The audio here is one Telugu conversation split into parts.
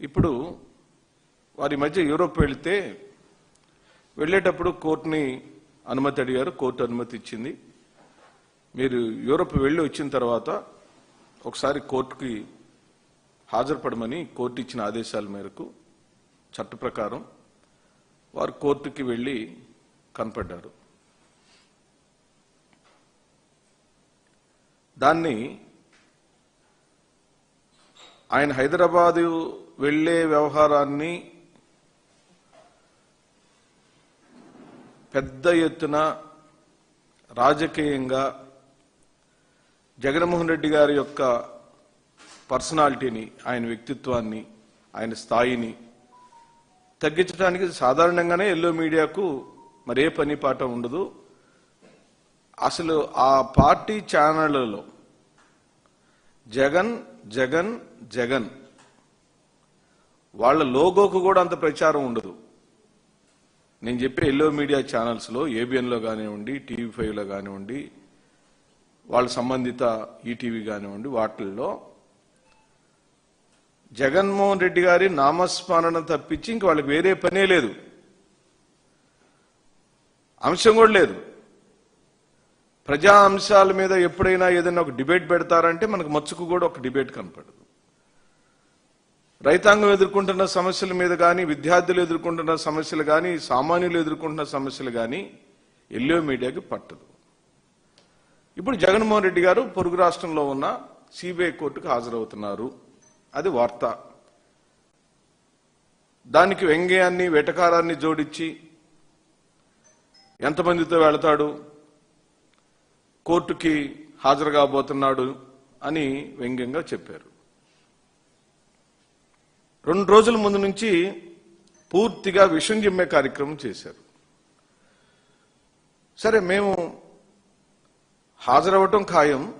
ఇప్పుడు వారి మధ్య యూరోప్ వెళితే వెళ్ళేటప్పుడు కోర్టుని అనుమతి అడిగారు కోర్టు అనుమతి ఇచ్చింది. మీరు యూరోప్ వెళ్ళి వచ్చిన తర్వాత ఒకసారి కోర్టుకి హాజరుపడమని కోర్టు ఇచ్చిన ఆదేశాల మేరకు చట్ట ప్రకారం వారు కోర్టుకి వెళ్ళి కనపడ్డారు. దాన్ని ఆయన హైదరాబాదు వెళ్ళే వ్యవహారాన్ని పెద్ద ఎత్తున రాజకీయంగా జగన్మోహన్ రెడ్డి గారి యొక్క పర్సనాలిటీని ఆయన వ్యక్తిత్వాన్ని ఆయన స్థాయిని తగ్గించడానికి సాధారణంగానే ఎల్లో మీడియాకు మరే పని పాట ఉండదు. అసలు ఆ పార్టీ ఛానళ్ళలో జగన్ జగన్ జగన్. వాళ్ళ లోగోకు కూడా అంత ప్రచారం ఉండదు. నేను చెప్పే ఎల్లో మీడియా ఛానల్స్లో ఏబిఎన్లో కానివ్వండి టీవీ ఫైవ్లో కానివ్వండి వాళ్ళ సంబంధిత ఈటీవీ కానివ్వండి వాటిల్లో జగన్మోహన్ రెడ్డి గారి నామస్మరణ తప్పించి ఇంక వాళ్ళకి వేరే పనే లేదు. అంశం కూడా లేదు. ప్రజా అంశాల మీద ఎప్పుడైనా ఏదైనా ఒక డిబేట్ పెడతారంటే మనకు మచ్చుకు కూడా ఒక డిబేట్ కనపడదు. రైతాంగం ఎదుర్కొంటున్న సమస్యల మీద కానీ విద్యార్థులు ఎదుర్కొంటున్న సమస్యలు కానీ సామాన్యులు ఎదుర్కొంటున్న సమస్యలు కానీ ఎల్లో మీడియాకి పట్టదు. ఇప్పుడు జగన్మోహన్ రెడ్డి గారు పొరుగు రాష్ట్రంలో ఉన్న సిబిఐ కోర్టుకు హాజరవుతున్నారు. అది వార్త. దానికి వ్యంగ్యాన్ని వెటకారాన్ని జోడించి ఎంతమందితో వెళతాడు? కోర్టుకి హాజరు కాబోతున్నాడు అని వ్యంగ్యంగా చెప్పారు. రెండు రోజుల ముందు నుంచి పూర్తిగా విషం జిమ్మే కార్యక్రమం చేశారు. సరే మేము హాజరవ్వటం ఖాయం.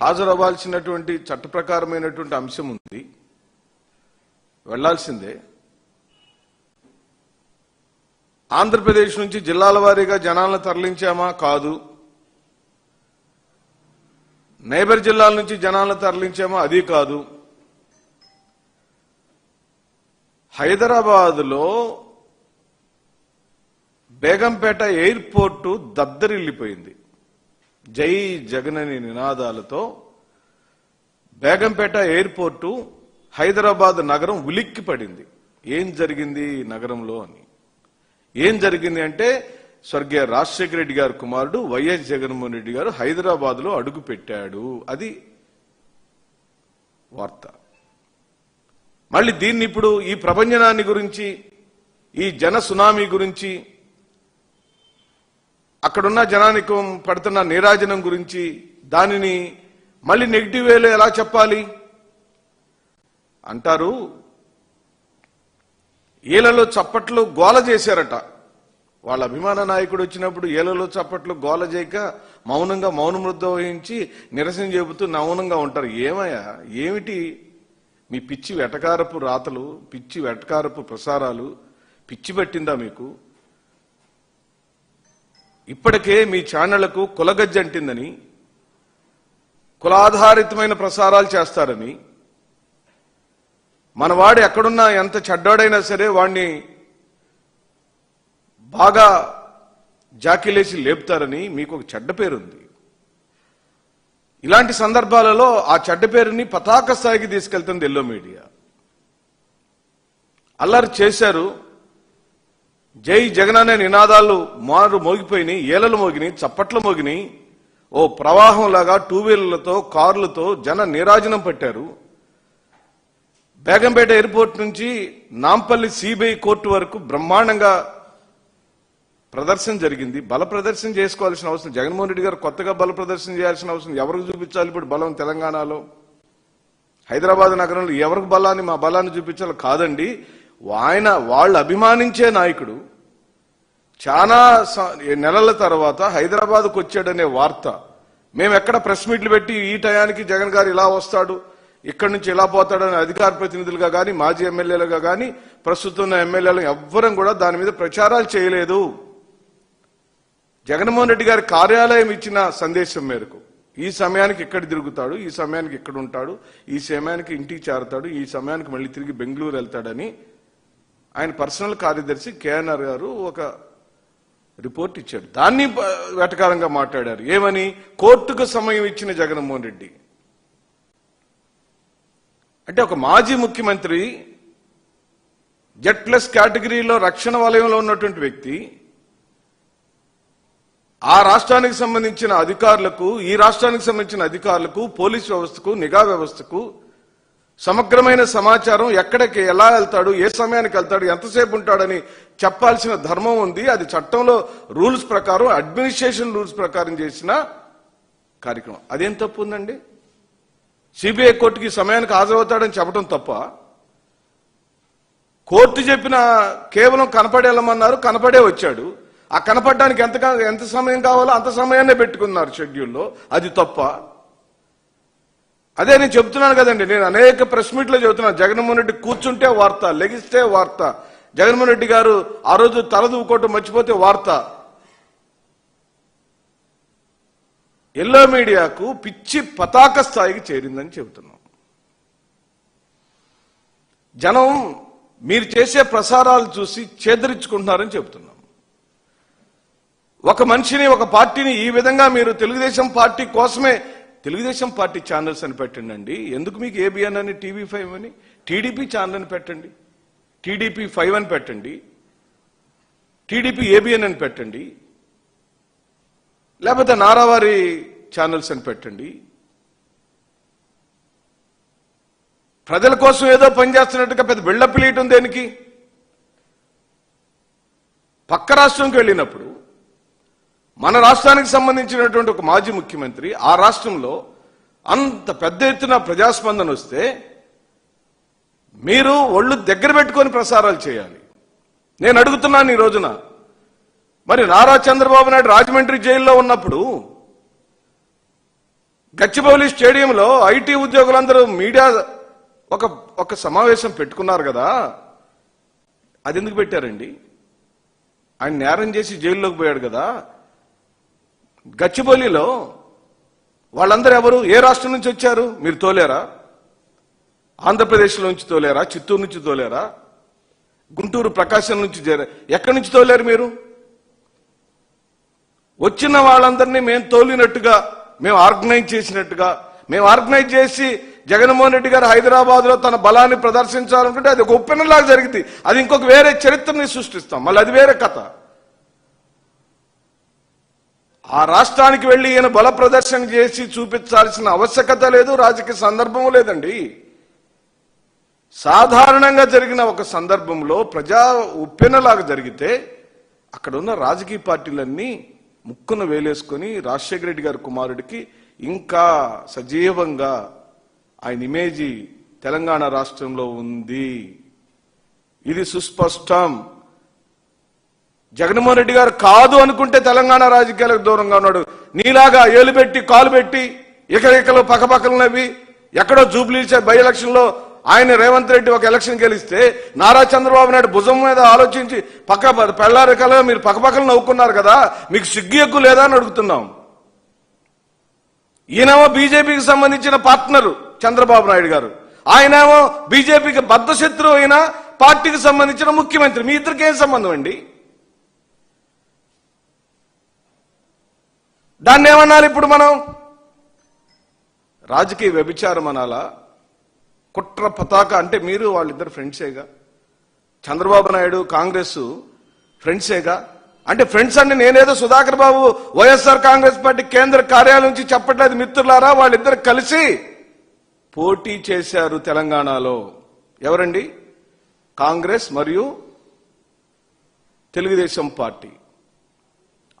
హాజరవ్వాల్సినటువంటి చట్ట ప్రకారమైనటువంటి అంశం ఉంది. వెళ్ళాల్సిందే. ఆంధ్రప్రదేశ్ నుంచి జిల్లాల వారీగా జనాలను తరలించామా? కాదు. నైబర్ జిల్లాల నుంచి జనాలను తరలించామో అది కాదు. హైదరాబాదులో బేగంపేట ఎయిర్పోర్టు దద్దరిల్లిపోయింది. జై జగనని నినాదాలతో బేగంపేట ఎయిర్పోర్టు హైదరాబాద్ నగరం ఉలిక్కి పడింది ఏం జరిగింది నగరంలో అని. ఏం జరిగింది అంటే స్వర్గీయ రాజశేఖర రెడ్డి గారి కుమారుడు వైఎస్ జగన్మోహన్ రెడ్డి గారు హైదరాబాద్లో అడుగు పెట్టాడు. అది వార్త. మళ్ళీ దీన్ని ఇప్పుడు ఈ ప్రపంచనాన్ని గురించి ఈ జన సునామీ గురించి అక్కడున్న జనానికి పడుతున్న నీరాజనం గురించి దానిని మళ్ళీ నెగిటివ్ వేలో ఎలా చెప్పాలి? అంటారు ఈలలో చప్పట్లు గోల చేశారట. వాళ్ళ అభిమాన నాయకుడు వచ్చినప్పుడు ఏలలో చప్పట్లు గోల చేయక మౌనంగా మౌనమృద్ధ వహించి నిరసన చెబుతూ మౌనంగా ఉంటారు. ఏమయ్యా? ఏమిటి? మీ పిచ్చి వెటకారపు రాతలు పిచ్చి వెటకారపు ప్రసారాలు పిచ్చి పట్టిందా మీకు? ఇప్పటికే మీ ఛానళ్ళకు కులగజ్జ అంటిందని కులాధారితమైన ప్రసారాలు చేస్తారని మనవాడు ఎక్కడున్నా ఎంత చెడ్డాడైనా సరే వాణ్ణి బాగా జాకిలేసి లేపుతారని మీకు ఒక చెడ్డ పేరుంది. ఇలాంటి సందర్భాలలో ఆ చెడ్డ పేరుని పతాక స్థాయికి తీసుకెళ్తుంది ఎల్లో మీడియా. అల్లరి చేశారు. జై జగన్ అనే నినాదాలు మారు మోగిపోయినాయి ఏలలు మోగినాయి చప్పట్లు మోగినాయి. ఓ ప్రవాహంలాగా టూ వీలర్లతో కార్లతో జన నీరాజనం పట్టారు. బేగంపేట ఎయిర్పోర్ట్ నుంచి నాంపల్లి సిబిఐ కోర్టు వరకు బ్రహ్మాండంగా ప్రదర్శన జరిగింది. బల ప్రదర్శన చేసుకోవాల్సిన అవసరం జగన్మోహన్ రెడ్డి గారు కొత్తగా బల ప్రదర్శన చేయాల్సిన అవసరం ఎవరికి చూపించాలి ఇప్పుడు బలం తెలంగాణలో? హైదరాబాద్ నగరంలో ఎవరికి బలాన్ని మా బలాన్ని చూపించాలి కాదండి. ఆయన వాళ్ళు అభిమానించే నాయకుడు. చాలా స- నెలల తర్వాత హైదరాబాద్కు వచ్చాడనే వార్త. మేము ఎక్కడ ప్రెస్ మీట్లు పెట్టి ఈ టయానికి జగన్ గారు ఇలా వస్తాడు ఇక్కడి నుంచి ఇలా పోతాడని అధికార ప్రతినిధులుగా కానీ మాజీ ఎమ్మెల్యేలుగా కానీ ప్రస్తుతం ఉన్న ఎమ్మెల్యేలు ఎవ్వరం కూడా దాని మీద ప్రచారాలు చేయలేదు. జగన్మోహన్ రెడ్డి గారి కార్యాలయం ఇచ్చిన సందేశం మేరకు ఈ సమయానికి ఎక్కడ తిరుగుతాడు ఈ సమయానికి ఎక్కడ ఉంటాడు ఈ సమయానికి ఇంటికి చేరతాడు ఈ సమయానికి మళ్ళీ తిరిగి బెంగళూరు వెళ్తాడని ఆయన పర్సనల్ కార్యదర్శి కేఎన్ఆర్ గారు ఒక రిపోర్ట్ ఇచ్చాడు దాన్ని వెటకారంగా మాట్లాడారు. ఏమని? కోర్టుకు సమయం ఇచ్చిన జగన్మోహన్ రెడ్డి. అంటే ఒక మాజీ ముఖ్యమంత్రి జెడ్ ప్లస్ కేటగిరీలో రక్షణ వలయంలో ఉన్నటువంటి వ్యక్తి ఆ రాష్ట్రానికి సంబంధించిన అధికారులకు ఈ రాష్ట్రానికి సంబంధించిన అధికారులకు పోలీస్ వ్యవస్థకు నిఘా వ్యవస్థకు సమగ్రమైన సమాచారం ఎక్కడికి ఎలా వెళ్తాడు ఏ సమయానికి వెళ్తాడు ఎంతసేపు ఉంటాడని చెప్పాల్సిన ధర్మం ఉంది. అది చట్టంలో రూల్స్ ప్రకారం అడ్మినిస్ట్రేషన్ రూల్స్ ప్రకారం చేసిన కార్యక్రమం. అదేం తప్పు ఉందండి? సిబిఐ కోర్టుకి సమయానికి హాజరవుతాడని చెప్పడం తప్ప కోర్టు చెప్పిన కేవలం కనపడేళ్ళమన్నారు కనపడే వచ్చాడు. ఆ కనపడడానికి ఎంత ఎంత సమయం కావాలో అంత సమయాన్నే పెట్టుకున్నారు షెడ్యూల్లో. అది తప్ప. అదే నేను చెప్తున్నాను కదండి నేను అనేక ప్రెస్ మీట్లో చెబుతున్నాను. జగన్మోహన్ రెడ్డి కూర్చుంటే వార్త లెగిస్తే వార్త. జగన్మోహన్ రెడ్డి గారు ఆ రోజు తలదూకోవటం మర్చిపోతే వార్త. ఎల్లో మీడియాకు పిచ్చి పతాక స్థాయికి చేరిందని చెబుతున్నాం. జనం మీరు చేసే ప్రసారాలు చూసి చేదరించుకుంటున్నారని చెబుతున్నాం. ఒక మనిషిని ఒక పార్టీని ఈ విధంగా మీరు తెలుగుదేశం పార్టీ కోసమే తెలుగుదేశం పార్టీ ఛానల్స్ అని పెట్టండి ఎందుకు మీకు ఏబిఎన్ అని టీవీ ఫైవ్ అని? టీడీపీ ఛానల్ అని పెట్టండి. టీడీపీ ఫైవ్ అని పెట్టండి. టీడీపీ ఏబిఎన్ అని పెట్టండి. లేకపోతే నారావారి ఛానల్స్ అని పెట్టండి. ప్రజల కోసం ఏదో పనిచేస్తున్నట్టుగా పెద్ద బిళ్ళపిలీయటం దేనికి? పక్క రాష్ట్రంకి వెళ్ళినప్పుడు మన రాష్ట్రానికి సంబంధించినటువంటి ఒక మాజీ ముఖ్యమంత్రి ఆ రాష్ట్రంలో అంత పెద్ద ఎత్తున ప్రజాస్పందన వస్తే మీరు ఒళ్ళు దగ్గర పెట్టుకొని ప్రసారాలు చేయాలి. నేను అడుగుతున్నాను ఈ రోజున. మరి నారా చంద్రబాబు నాయుడు రాజమండ్రి జైల్లో ఉన్నప్పుడు గచ్చిబౌలి స్టేడియంలో ఐటీ ఉద్యోగులందరూ మీడియా ఒక ఒక సమావేశం పెట్టుకున్నారు కదా. అది ఎందుకు పెట్టారండి? ఆయన నేరం చేసి జైల్లోకి పోయాడు కదా. గచ్చిబౌలిలో వాళ్ళందరూ ఎవరు? ఏ రాష్ట్రం నుంచి వచ్చారు? మీరు తోలేరా? ఆంధ్రప్రదేశ్ నుంచి తోలేరా? చిత్తూరు నుంచి తోలేరా? గుంటూరు ప్రకాశం నుంచి ఎక్కడి నుంచి తోలేరు మీరు? వచ్చిన వాళ్ళందరినీ మేము తోలినట్టుగా మేము ఆర్గనైజ్ చేసినట్టుగా మేము ఆర్గనైజ్ చేసి జగన్మోహన్ రెడ్డి గారు హైదరాబాద్లో తన బలాన్ని ప్రదర్శించాలనుకుంటే అది ఒక ఒప్పెనలాగా జరిగింది. అది ఇంకొక వేరే చరిత్రని సృష్టిస్తాం. మళ్ళీ అది వేరే కథ. ఆ రాష్ట్రానికి వెళ్ళి ఈయన బల ప్రదర్శన చేసి చూపించాల్సిన ఆవశ్యకత లేదు రాజకీయ సందర్భం లేదండి. సాధారణంగా జరిగిన ఒక సందర్భంలో ప్రజా ఉప్పెనలాగా జరిగితే అక్కడ ఉన్న రాజకీయ పార్టీలన్నీ ముక్కున వేలేసుకొని రాజశేఖర రెడ్డి గారి కుమారుడికి ఇంకా సజీవంగా ఆయన ఇమేజీ తెలంగాణ రాష్ట్రంలో ఉంది. ఇది సుస్పష్టం. జగన్మోహన్ రెడ్డి గారు కాదు అనుకుంటే తెలంగాణ రాజకీయాలకు దూరంగా ఉన్నాడు. నీలాగా ఏలు పెట్టి కాలు పెట్టి ఇకరికలు పక్కపక్కలు ఎక్కడో జూబ్లీ బై ఎలక్షన్లో ఆయన రేవంత్ రెడ్డి ఒక ఎలక్షన్ గెలిస్తే నారా చంద్రబాబు నాయుడు భుజం మీద ఆలోచించి పక్క పెళ్ళారికలో మీరు పక్కపక్కలు నవ్వుకున్నారు కదా మీకు సిగ్గు ఎక్కువ లేదా అని అడుగుతున్నాం. ఈయనేమో బీజేపీకి సంబంధించిన పార్ట్నరు చంద్రబాబు నాయుడు గారు. ఆయనేమో బీజేపీకి బద్ద శత్రువు అయిన పార్టీకి సంబంధించిన ముఖ్యమంత్రి. మీ ఇద్దరికి ఏం సంబంధం అండి? దాన్ని ఏమనాలి ఇప్పుడు మనం? రాజకీయ వ్యభిచారం అనాలా? కుట్ర పతాక అంటే మీరు వాళ్ళిద్దరు ఫ్రెండ్సేగా చంద్రబాబు నాయుడు కాంగ్రెస్ ఫ్రెండ్సేగా అంటే ఫ్రెండ్స్ అంటే నేనేదో Sudhakar Babu YSR Congress party కేంద్ర కార్యాలయం నుంచి చెప్పట్లేదు మిత్రులారా వాళ్ళిద్దరు కలిసి పోటీ చేశారు తెలంగాణలో. ఎవరండి? కాంగ్రెస్ మరియు తెలుగుదేశం పార్టీ.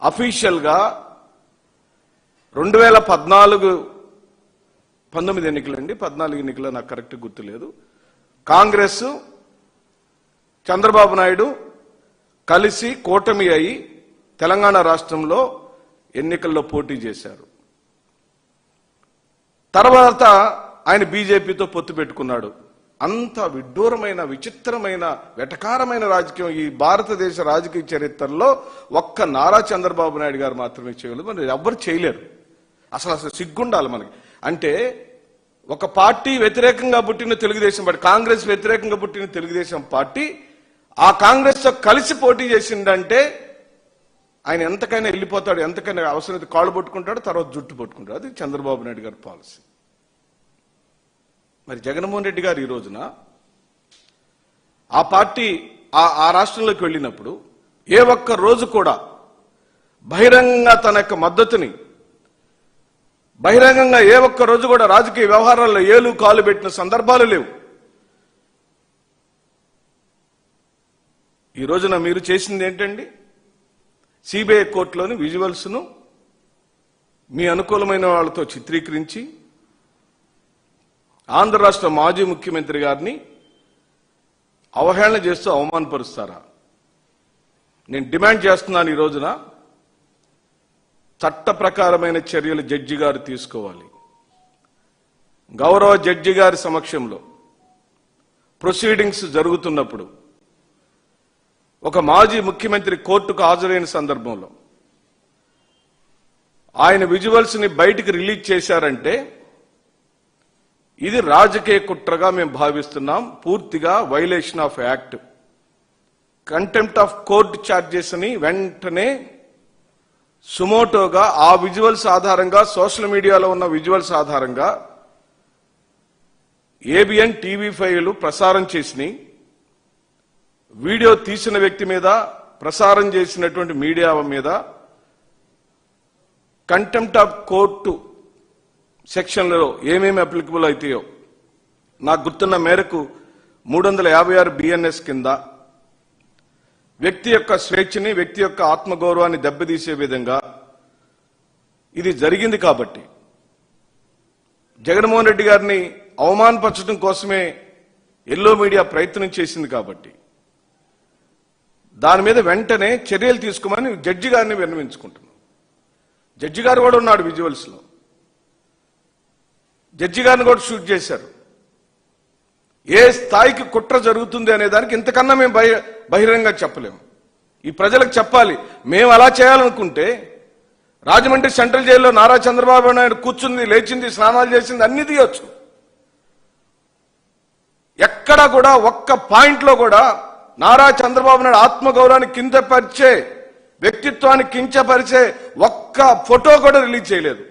అఫీషియల్గా రెండు వేల పద్నాలుగు పంతొమ్మిది ఎన్నికలండి. పద్నాలుగు ఎన్నికలు నాకు కరెక్ట్ గుర్తులేదు కాంగ్రెస్ చంద్రబాబు నాయుడు కలిసి కూటమి అయి తెలంగాణ రాష్ట్రంలో ఎన్నికల్లో పోటీ చేశారు. తర్వాత ఆయన బీజేపీతో పొత్తు పెట్టుకున్నాడు. అంత విడ్డూరమైన విచిత్రమైన వెటకారమైన రాజకీయం ఈ భారతదేశ రాజకీయ చరిత్రలో ఒక్క నారా చంద్రబాబు నాయుడు గారు మాత్రమే చేయలేదు. మరి ఎవ్వరు చేయలేరు. అసలు అసలు సిగ్గుండాలి మనకి. అంటే ఒక పార్టీ వ్యతిరేకంగా పుట్టిన తెలుగుదేశం పార్టీ కాంగ్రెస్ వ్యతిరేకంగా పుట్టిన తెలుగుదేశం పార్టీ ఆ కాంగ్రెస్తో కలిసి పోటీ చేసిందంటే ఆయన ఎంతకైనా వెళ్ళిపోతాడు ఎంతకైనా అవసరమైతే కాళ్ళు పట్టుకుంటాడు తర్వాత జుట్టు పట్టుకుంటాడు. అది చంద్రబాబు నాయుడు గారి పాలసీ. మరి జగన్మోహన్ రెడ్డి గారు ఈ రోజున ఆ పార్టీ ఆ ఆ రాష్ట్రంలోకి వెళ్ళినప్పుడు ఏ ఒక్క రోజు కూడా బహిరంగంగా తన యొక్క మద్దతుని బహిరంగంగా ఏ ఒక్క రోజు కూడా రాజకీయ వ్యవహారాల్లో ఏలు కాలు పెట్టిన సందర్భాలు లేవు. ఈ రోజున మీరు చేసింది ఏంటండి? సిబిఐ కోర్టులోని విజువల్స్ను మీ అనుకూలమైన వాళ్ళతో చిత్రీకరించి ఆంధ్ర రాష్ట్ర మాజీ ముఖ్యమంత్రి గారిని అవహేళన చేస్తూ అవమానపరుస్తారా? నేను డిమాండ్ చేస్తున్నాను ఈ రోజున చట్ట ప్రకారమైన చర్యలు జడ్జి గారు తీసుకోవాలి. గౌరవ జడ్జి గారి సమక్షంలో ప్రొసీడింగ్స్ జరుగుతున్నప్పుడు ఒక మాజీ ముఖ్యమంత్రి కోర్టుకు హాజరైన సందర్భంలో ఆయన విజువల్స్ని బయటికి రిలీజ్ చేశారంటే ఇది రాజకీయ కుట్రగా మేము భావిస్తున్నాం. పూర్తిగా violation of act contempt of court ఛార్జెస్ని వెంటనే సుమోటోగా ఆ విజువల్స్ ఆధారంగా సోషల్ మీడియాలో ఉన్న విజువల్స్ ఆధారంగా ఏబిఎన్ టీవీ ఫైవ్లు ప్రసారం చేసినాయి వీడియో తీసిన వ్యక్తి మీద ప్రసారం చేసినటువంటి మీడియా మీద కంటెంప్ట్ ఆఫ్ కోర్టు సెక్షన్లలో ఏమేమి అప్లికబుల్ అవుతాయో నాకు గుర్తున్న మేరకు మూడు వందల యాభై ఆరు బిఎన్ఎస్ కింద వ్యక్తి యొక్క స్వేచ్ఛని వ్యక్తి యొక్క ఆత్మగౌరవాన్ని దెబ్బతీసే విధంగా ఇది జరిగింది కాబట్టి. జగన్మోహన్ రెడ్డి గారిని అవమానపరచడం కోసమే ఎల్లో మీడియా ప్రయత్నం చేసింది కాబట్టి. దాని మీద వెంటనే చర్యలు తీసుకోమని జడ్జి గారిని విన్నవించుకుంటున్నాం. జడ్జి గారు కూడా ఉన్నాడు విజువల్స్లో. జడ్జి గారిని కూడా షూట్ చేశారు. ఏ స్థాయికి కుట్ర జరుగుతుంది అనే దానికి ఇంతకన్నా మేము బహి బహిరంగ చెప్పలేము. ఈ ప్రజలకు చెప్పాలి. మేము అలా చేయాలనుకుంటే రాజమండ్రి సెంట్రల్ జైల్లో నారా చంద్రబాబు నాయుడు కూర్చుంది లేచింది స్నానాలు చేసింది అన్ని తీయొచ్చు. ఎక్కడా కూడా ఒక్క పాయింట్లో కూడా నారా చంద్రబాబు నాయుడు ఆత్మగౌరవాన్ని కించపరిచే వ్యక్తిత్వాన్ని కించపరిచే ఒక్క ఫోటో కూడా రిలీజ్ చేయలేదు.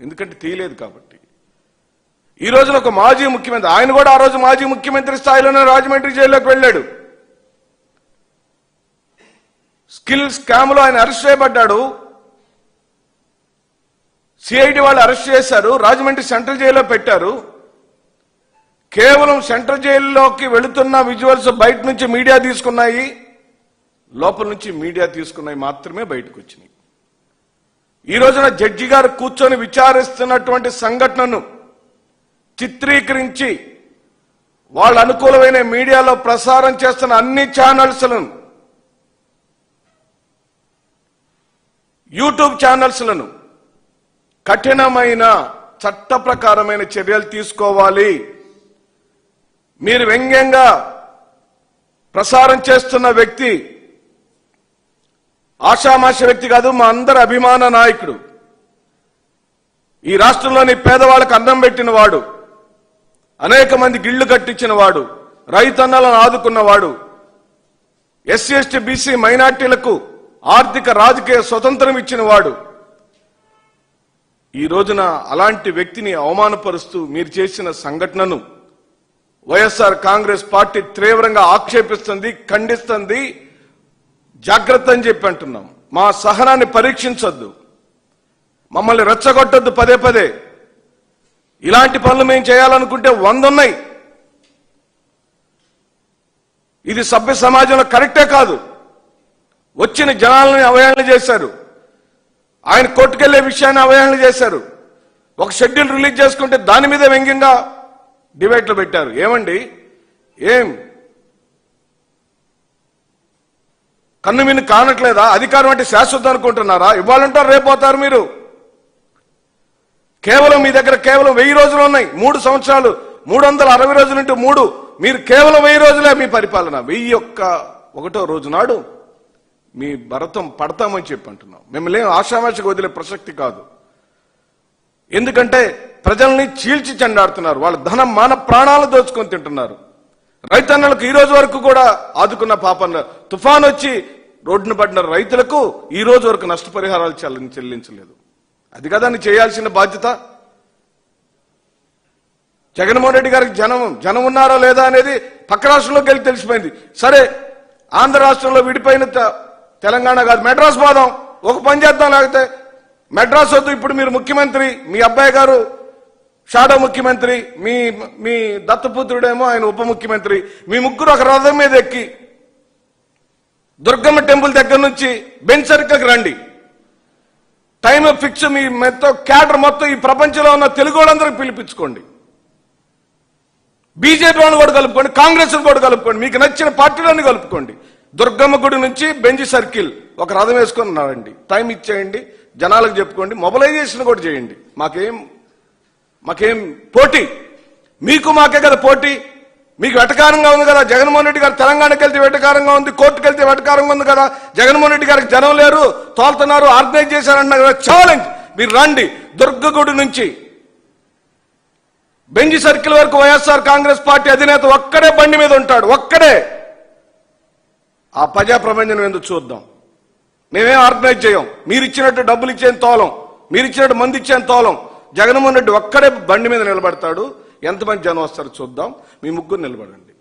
ఎందుకంటే తీయలేదు కాబట్టి. ఈ రోజున ఒక మాజీ ముఖ్యమంత్రి ఆయన కూడా ఆ రోజు మాజీ ముఖ్యమంత్రి స్థాయిలోనే రాజమండ్రి జైల్లోకి వెళ్ళాడు. స్కిల్ స్కామ్లో ఆయన అరెస్ట్ చేయబడ్డాడు. సిఐడి వాళ్ళు అరెస్ట్ చేశారు రాజమండ్రి సెంట్రల్ జైల్లో పెట్టారు. కేవలం సెంట్రల్ జైల్లోకి వెళుతున్న విజువల్స్ బయట నుంచి మీడియా తీసుకున్నాయి. లోపల నుంచి మీడియా తీసుకున్నాయి మాత్రమే బయటకు వచ్చినాయి. ఈ రోజున జడ్జి గారు కూర్చొని విచారిస్తున్నటువంటి సంఘటనను చిత్రీకరించి వాళ్ళ అనుకూలమైన మీడియాలో ప్రసారం చేస్తున్న అన్ని ఛానల్స్లను యూట్యూబ్ ఛానల్స్లను కఠినమైన చట్ట ప్రకారమైన చర్యలు తీసుకోవాలి. మీరు వ్యంగ్యంగా ప్రసారం చేస్తున్న వ్యక్తి ఆషామాష వ్యక్తి కాదు మా అందరి అభిమాన నాయకుడు. ఈ రాష్ట్రంలోని పేదవాళ్ళకు అన్నం పెట్టిన వాడు అనేక మంది గిళ్ళు కట్టించిన వాడు రైతన్నలను ఆదుకున్నవాడు ఎస్సీ ఎస్టీ బీసీ మైనార్టీలకు ఆర్థిక రాజకీయ స్వతంత్రం ఇచ్చిన వాడు. ఈ రోజున అలాంటి వ్యక్తిని అవమానపరుస్తూ మీరు చేసిన సంఘటనను వైఎస్ఆర్ కాంగ్రెస్ పార్టీ తీవ్రంగా ఆక్షేపిస్తుంది ఖండిస్తుంది. జాగ్రత్త అని చెప్పి అంటున్నాం. మా సహనాన్ని పరీక్షించొద్దు. మమ్మల్ని రెచ్చగొట్టొద్దు పదే పదే. ఇలాంటి పనులు మేము చేయాలనుకుంటే వంద ఉన్నాయి ఇది సభ్య సమాజంలో కరెక్టే కాదు. వచ్చిన జనాలని అవహేళన చేశారు. ఆయన కోర్టుకెళ్ళే విషయాన్ని అవహేళన చేశారు. ఒక షెడ్యూల్ రిలీజ్ చేసుకుంటే దాని మీద వ్యంగ్యంగా డిబేట్లు పెట్టారు. ఏమండి? ఏం? కన్ను మీద కానట్లేదా? అధికారం అంటే శాశ్వతం అనుకుంటున్నారా? ఇవ్వాలంటారు? రేపోతారు మీరు. కేవలం మీ దగ్గర కేవలం వెయ్యి రోజులు ఉన్నాయి. మూడు సంవత్సరాలు మూడు వందల అరవై రోజులు ఇంటూ మూడు. మీరు కేవలం వెయ్యి రోజులే మీ పరిపాలన. వెయ్యి ఒక్క ఒకటో రోజు నాడు మీ భరతం పడతామని చెప్పి అంటున్నాం. మిమ్మల్ని ఏం వదిలే ప్రసక్తి కాదు. ఎందుకంటే ప్రజల్ని చీల్చి చెండాడుతున్నారు. వాళ్ళ ధనం మాన ప్రాణాలు దోచుకొని తింటున్నారు. రైతన్నలకు ఈ రోజు వరకు కూడా ఆదుకున్న పాపన్న తుఫాన్ వచ్చి రోడ్డున పడిన రైతులకు ఈ రోజు వరకు నష్టపరిహారాలు చెల్లించలేదు. అది కదా నీ చేయాల్సిన బాధ్యత? జగన్మోహన్ రెడ్డి గారికి జనం జనం ఉన్నారా లేదా అనేది పక్క రాష్ట్రంలోకి వెళ్ళి తెలిసిపోయింది. సరే ఆంధ్ర రాష్ట్రంలో విడిపోయిన తెలంగాణ కాదు మెడ్రాస్ పోదాం ఒక పని చేద్దాం లేకపోతే మెడ్రాస్ వద్దు. ఇప్పుడు మీరు ముఖ్యమంత్రి మీ అబ్బాయి గారు షాడో ముఖ్యమంత్రి మీ మీ దత్తపుత్రుడేమో ఆయన ఉప ముఖ్యమంత్రి. మీ ముగ్గురు ఒక రథం మీద ఎక్కి దుర్గమ్మ టెంపుల్ దగ్గర నుంచి బెంచ్ సర్కిల్కి రండి. టైం ఫిక్స్ మీ మొత్తం క్యాడర్ మొత్తం ఈ ప్రపంచంలో ఉన్న తెలుగు వాళ్ళందరికీ పిలిపించుకోండి. బీజేపీ వాళ్ళని కూడా కలుపుకోండి కాంగ్రెస్ కూడా కలుపుకోండి మీకు నచ్చిన పార్టీలను కలుపుకోండి. దుర్గమ్మ గుడి నుంచి బెంజ్ సర్కిల్ ఒక రథం వేసుకొని ఉన్నారండి. టైం ఇచ్చేయండి జనాలకు చెప్పుకోండి మొబలైజేషన్ కూడా చేయండి. మాకేం మాకేం పోటీ? మీకు మాకే కదా పోటీ? మీకు వెటకారంగా ఉంది కదా. జగన్మోహన్ రెడ్డి గారు తెలంగాణకి వెళ్తే వెటకారంగా ఉంది కోర్టుకు వెళ్తే వెటకారంగా ఉంది కదా. జగన్మోహన్ రెడ్డి గారికి జనం లేరు తోలుతున్నారు ఆర్గనైజ్ చేశారన్నారు కదా. ఛాలెంజ్. మీరు రండి. దుర్గగుడి నుంచి. బెంజి సర్కిల్ వరకు వైఎస్ఆర్ కాంగ్రెస్ పార్టీ అధినేత ఒక్కడే బండి మీద ఉంటాడు. ఒక్కడే. ఆ ప్రజా ప్రపంచం ఎందుకు చూద్దాం? మేమేం ఆర్గనైజ్ చేయం? మీరు ఇచ్చినట్టు డబ్బులు ఇచ్చేం తోలం. మీరు ఇచ్చినట్టు మంది ఇచ్చేం తోలం. జగన్మోహన్ రెడ్డి ఒక్కడే బండి మీద నిలబడతాడు. ఎంతమంది జనం వస్తారో చూద్దాం. మీ ముగ్గురు నిలబడండి.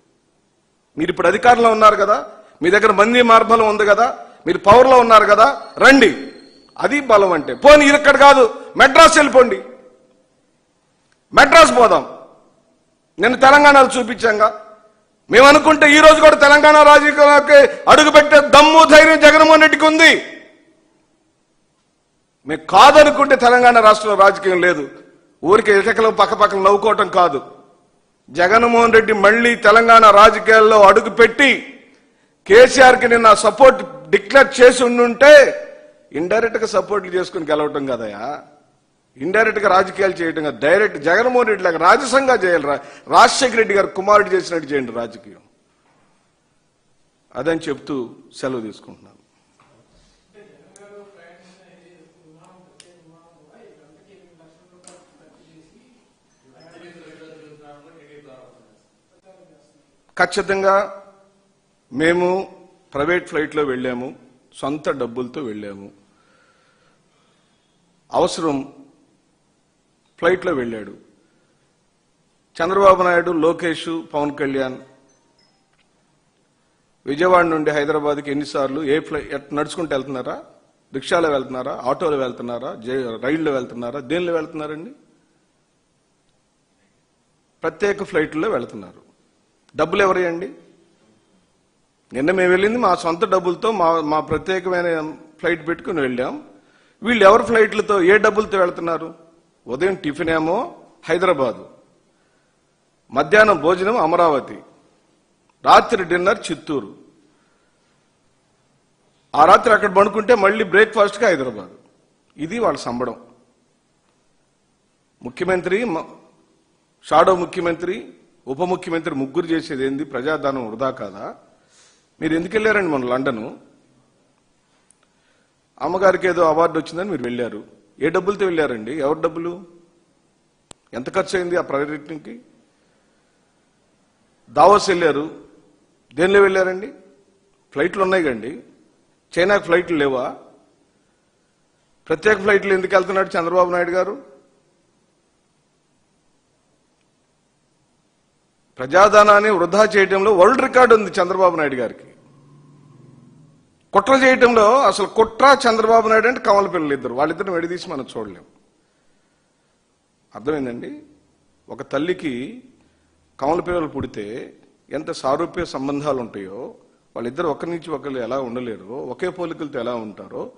మీరు ఇప్పుడు అధికారంలో ఉన్నారు కదా? మీ దగ్గర మంది మార్బలం ఉంది కదా? మీరు పవర్లో ఉన్నారు కదా? రండి. అది బలం అంటే. పోనీ ఇక్కడ కాదు. మెడ్రాస్ వెళ్ళిపోండి. మెడ్రాస్ పోదాం. నేను తెలంగాణలో చూపించాంగా. మేము అనుకుంటే ఈ రోజు కూడా తెలంగాణ రాజకీయాలకి అడుగుపెట్టే దమ్ము ధైర్యం జగన్మోహన్ రెడ్డికి ఉంది. మేము కాదనుకుంటే తెలంగాణ రాష్ట్రంలో రాజకీయం లేదు. ఊరికి ఇటకలు పక్కపక్కన నవ్వుకోవటం కాదు. జగన్మోహన్ రెడ్డి మళ్ళీ తెలంగాణ రాజకీయాల్లో అడుగుపెట్టి కేసీఆర్కి నిన్న సపోర్ట్ డిక్లేర్ చేసి ఉండుంటే ఇండైరెక్ట్గా సపోర్ట్లు చేసుకుని గెలవటం కదయా ఇండైరెక్ట్గా రాజకీయాలు చేయటం కాదు. డైరెక్ట్ జగన్మోహన్ రెడ్డి లాగా రాజసంగా చేయాలి రా- రాజశేఖర రెడ్డి గారు కుమారుడు చేసినట్టు చేయండి రాజకీయం. అదని చెప్తూ సెలవు తీసుకుంటున్నాను. ఖచ్చితంగా మేము ప్రైవేట్ ఫ్లైట్లో వెళ్ళాము సొంత డబ్బులతో వెళ్ళాము. అవసరం ఫ్లైట్లో వెళ్ళాడు. చంద్రబాబు నాయుడు లోకేష్ పవన్ కళ్యాణ్ విజయవాడ నుండి హైదరాబాద్కి ఎన్నిసార్లు ఏ ఫ్లై నడుచుకుంటూ వెళ్తున్నారా? రిక్షాలో వెళ్తున్నారా? ఆటోలో వెళ్తున్నారా? జే రైల్లో వెళ్తున్నారా? దేనిలో వెళ్తున్నారండి? ప్రత్యేక ఫ్లైట్లో వెళ్తున్నారు. డబ్బులు ఎవరియండి నిన్న మేము వెళ్ళింది మా సొంత డబ్బులతో మా మా ప్రత్యేకమైన ఫ్లైట్ పెట్టుకుని వెళ్ళాం. వీళ్ళు ఎవరి ఫ్లైట్లతో ఏ డబ్బులతో వెళ్తున్నారు? ఉదయం టిఫిన్ ఏమో హైదరాబాదు. మధ్యాహ్నం భోజనం అమరావతి. రాత్రి డిన్నర్ చిత్తూరు. ఆ రాత్రి అక్కడ పడుకుంటే మళ్ళీ బ్రేక్ఫాస్ట్కి హైదరాబాద్. ఇది వాళ్ళ సంబడం. ముఖ్యమంత్రి షాడో ముఖ్యమంత్రి ఉప ముఖ్యమంత్రి ముగ్గురు చేసేది ఏంది? ప్రజాధనం వృధా కాదా? మీరు ఎందుకు వెళ్ళారండి మన లండను? అమ్మగారికి ఏదో అవార్డు వచ్చిందని మీరు వెళ్ళారు. ఏ డబ్బులతో వెళ్ళారండి? ఎవరి డబ్బులు? ఎంత ఖర్చు అయింది ఆ పర్యటనకి దావోస్ వెళ్ళారు. దేనిలో వెళ్ళారండి? ఫ్లైట్లు ఉన్నాయి కండి చైనాకు ఫ్లైట్లు లేవా? ప్రత్యేక ఫ్లైట్లు ఎందుకు వెళ్తున్నాడు చంద్రబాబు నాయుడు గారు? ప్రజాధనాన్ని వృధా చేయడంలో వరల్డ్ రికార్డు ఉంది చంద్రబాబు నాయుడు గారికి. కుట్ర చేయటంలో అసలు కుట్ర చంద్రబాబు నాయుడు అంటే కమల పిల్లలు ఇద్దరు. వాళ్ళిద్దరిని విడదీసి మనం చూడలేం. అర్థమైందండి? ఒక తల్లికి కమల పిల్లలు పుడితే ఎంత సారూప్య సంబంధాలు ఉంటాయో వాళ్ళిద్దరు ఒకరి నుంచి ఒకరు ఎలా ఉండలేరు ఒకే పోలికలతో ఎలా ఉంటారో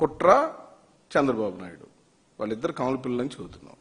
కుట్ర చంద్రబాబు నాయుడు. వాళ్ళిద్దరు కమల పిల్లలని చదువుతున్నాం